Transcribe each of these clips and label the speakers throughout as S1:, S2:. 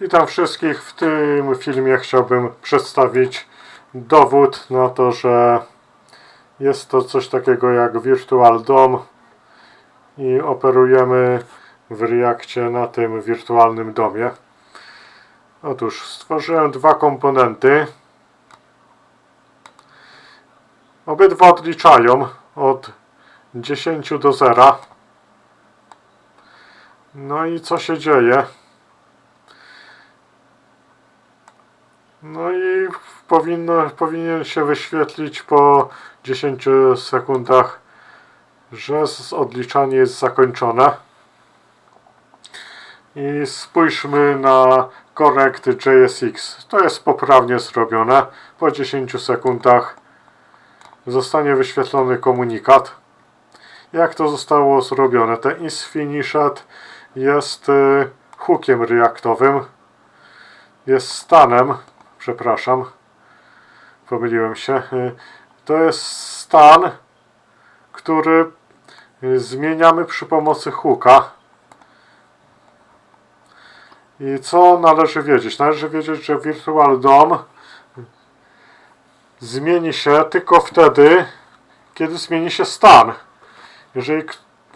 S1: Witam wszystkich. W tym filmie chciałbym przedstawić dowód na to, że jest to coś takiego jak Virtual DOM i operujemy w Reakcie na tym wirtualnym domie. Otóż stworzyłem dwa komponenty. Obydwa odliczają od 10 do 0. No i co się dzieje? No i powinno, powinien się wyświetlić po 10 sekundach, że odliczanie jest zakończone. I spójrzmy na korekt JSX. To jest poprawnie zrobione. Po 10 sekundach zostanie wyświetlony komunikat. Jak to zostało zrobione? Ten is finished jest y, hookiem reaktowym. Jest stanem przepraszam, pomyliłem się. Y, To jest stan, który y, zmieniamy przy pomocy hooka. I co należy wiedzieć? Należy wiedzieć, że Virtual DOM zmieni się tylko wtedy, kiedy zmieni się stan. Jeżeli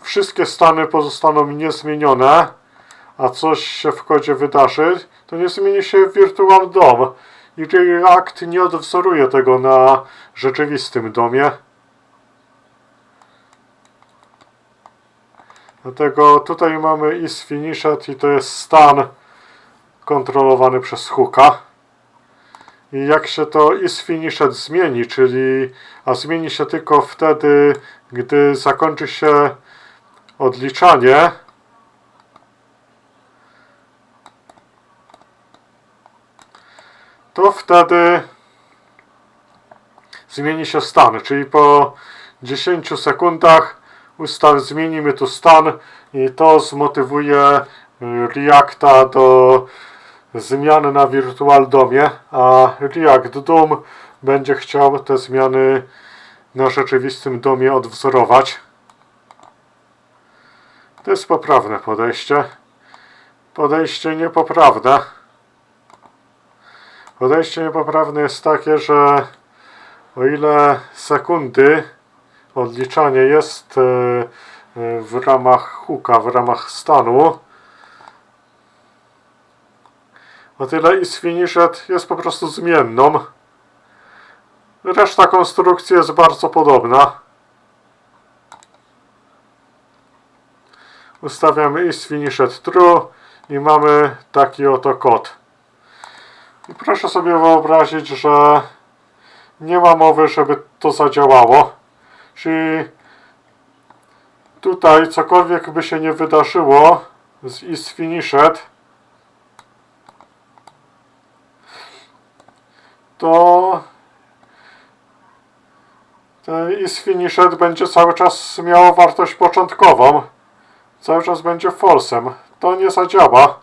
S1: wszystkie stany pozostaną niezmienione, a coś się w kodzie wydarzy, to nie zmieni się Virtual DOM. I React nie odwzoruje tego na rzeczywistym domie. Dlatego tutaj mamy is finished i to jest stan kontrolowany przez hooka. I jak się to is finished zmieni, czyli a zmieni się tylko wtedy, gdy zakończy się odliczanie, to wtedy zmieni się stan, czyli po 10 sekundach ustaw, zmienimy tu stan i to zmotywuje y, Reacta do zmiany na Virtual Domie, a React DOM będzie chciał te zmiany na rzeczywistym domie odwzorować. To jest poprawne podejście. Podejście niepoprawne. Podejście niepoprawne jest takie, że o ile sekundy odliczanie jest e, e, w ramach hooka, w ramach stanu, o tyle is finished jest po prostu zmienną. Reszta konstrukcji jest bardzo podobna. Ustawiamy is finished true i mamy taki oto kod. I proszę sobie wyobrazić, że nie ma mowy, żeby to zadziałało. Czyli tutaj cokolwiek by się nie wydarzyło z is finished, to is finished będzie cały czas miało wartość początkową. Cały czas będzie false'em. To nie zadziała.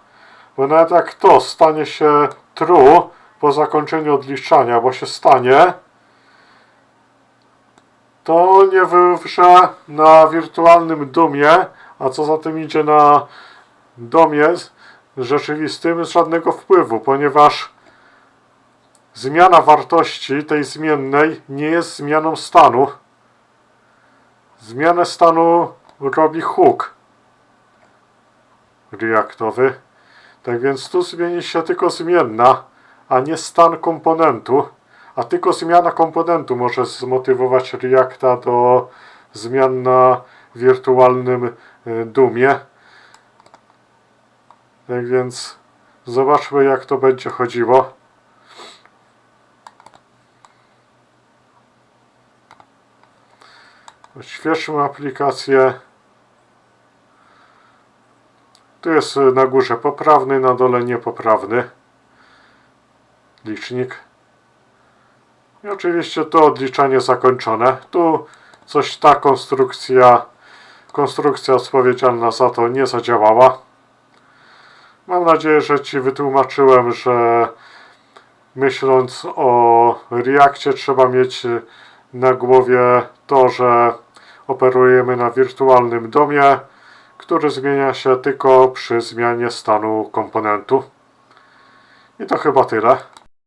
S1: Bo nawet jak to stanie się true po zakończeniu odliczania, bo się stanie, to nie wywrze na wirtualnym domie, a co za tym idzie na domie rzeczywistym żadnego wpływu, ponieważ zmiana wartości tej zmiennej nie jest zmianą stanu. Zmianę stanu robi hook reaktowy. Tak więc tu zmieni się tylko zmienna, a nie stan komponentu. A tylko zmiana komponentu może zmotywować Reacta do zmian na wirtualnym y, dumie. Tak więc zobaczmy jak to będzie chodziło. Odświeżmy aplikację. Tu jest y, na górze poprawny, na dole niepoprawny licznik. I oczywiście to odliczanie zakończone. Tu coś ta konstrukcja, konstrukcja odpowiedzialna za to nie zadziałała. Mam nadzieję, że Ci wytłumaczyłem, że myśląc o Reakcie trzeba mieć na głowie to, że operujemy na wirtualnym domie, który zmienia się tylko przy zmianie stanu komponentu. I to chyba tyle.